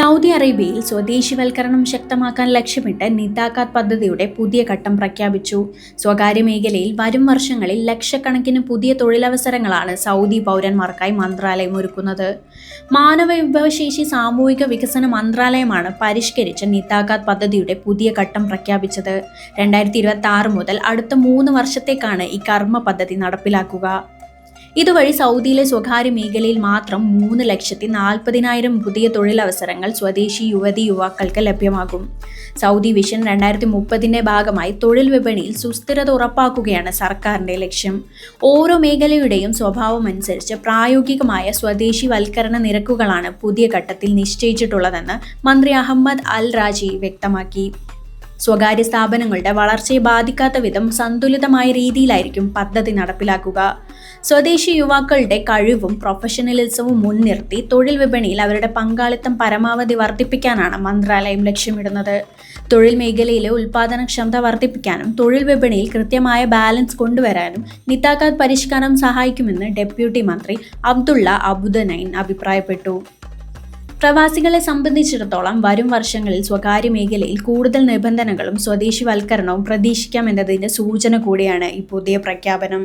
Saudi അറേബ്യയിൽ സ്വദേശിവൽക്കരണം ശക്തമാക്കാൻ ലക്ഷ്യമിട്ട് നിതാഖാത്ത് പദ്ധതിയുടെ പുതിയ ഘട്ടം പ്രഖ്യാപിച്ചു. സ്വകാര്യ മേഖലയിൽ വരും വർഷങ്ങളിൽ ലക്ഷക്കണക്കിന് പുതിയ തൊഴിലവസരങ്ങളാണ് സൗദി പൗരന്മാർക്കായി മന്ത്രാലയം ഒരുക്കുന്നത്. മാനവ വിഭവശേഷി സാമൂഹിക വികസന മന്ത്രാലയമാണ് പരിഷ്കരിച്ച നിതാഖാത്ത് പദ്ധതിയുടെ പുതിയ ഘട്ടം പ്രഖ്യാപിച്ചത്. രണ്ടായിരത്തി ഇരുപത്തി ആറ് മുതൽ അടുത്ത മൂന്ന് വർഷത്തേക്കാണ് ഈ കർമ്മ പദ്ധതി നടപ്പിലാക്കുക. ഇതുവഴി സൗദിയിലെ സ്വകാര്യ മേഖലയിൽ മാത്രം മൂന്ന് ലക്ഷത്തി നാൽപ്പതിനായിരം പുതിയ തൊഴിലവസരങ്ങൾ സ്വദേശി യുവതി യുവാക്കൾക്ക് ലഭ്യമാകും. സൗദി വിഷൻ രണ്ടായിരത്തി മുപ്പതിന്റെ ഭാഗമായി തൊഴിൽ വിപണിയിൽ സുസ്ഥിരത ഉറപ്പാക്കുകയാണ് സർക്കാരിന്റെ ലക്ഷ്യം. ഓരോ മേഖലയുടെയും സ്വഭാവം അനുസരിച്ച് പ്രായോഗികമായ സ്വദേശിവൽക്കരണ നിരക്കുകളാണ് പുതിയ ഘട്ടത്തിൽ നിശ്ചയിച്ചിട്ടുള്ളതെന്ന് മന്ത്രി അഹമ്മദ് അൽ രാജി വ്യക്തമാക്കി. സ്വകാര്യ സ്ഥാപനങ്ങളുടെ വളർച്ചയെ ബാധിക്കാത്ത വിധം സന്തുലിതമായ രീതിയിലായിരിക്കും പദ്ധതി നടപ്പിലാക്കുക. സ്വദേശി യുവാക്കളുടെ കഴിവും പ്രൊഫഷണലിസവും മുൻനിർത്തി തൊഴിൽ വിപണിയിൽ അവരുടെ പങ്കാളിത്തം പരമാവധി വർദ്ധിപ്പിക്കാനാണ് മന്ത്രാലയം ലക്ഷ്യമിടുന്നത്. തൊഴിൽ മേഖലയിലെ ഉൽപാദനക്ഷമത വർദ്ധിപ്പിക്കാനും തൊഴിൽ വിപണിയിൽ കൃത്യമായ ബാലൻസ് കൊണ്ടുവരാനും നിതാഖാത്ത് പരിഷ്കാരം സഹായിക്കുമെന്ന് ഡെപ്യൂട്ടി മന്ത്രി അബ്ദുള്ള അബുദനൈൻ അഭിപ്രായപ്പെട്ടു. പ്രവാസികളെ സംബന്ധിച്ചിടത്തോളം വരും വർഷങ്ങളിൽ സ്വകാര്യ മേഖലയിൽ കൂടുതൽ നിബന്ധനകളും സ്വദേശിവൽക്കരണവും പ്രതീക്ഷിക്കാമെന്നതിന്റെ സൂചന കൂടിയാണ് ഈ പുതിയ പ്രഖ്യാപനം.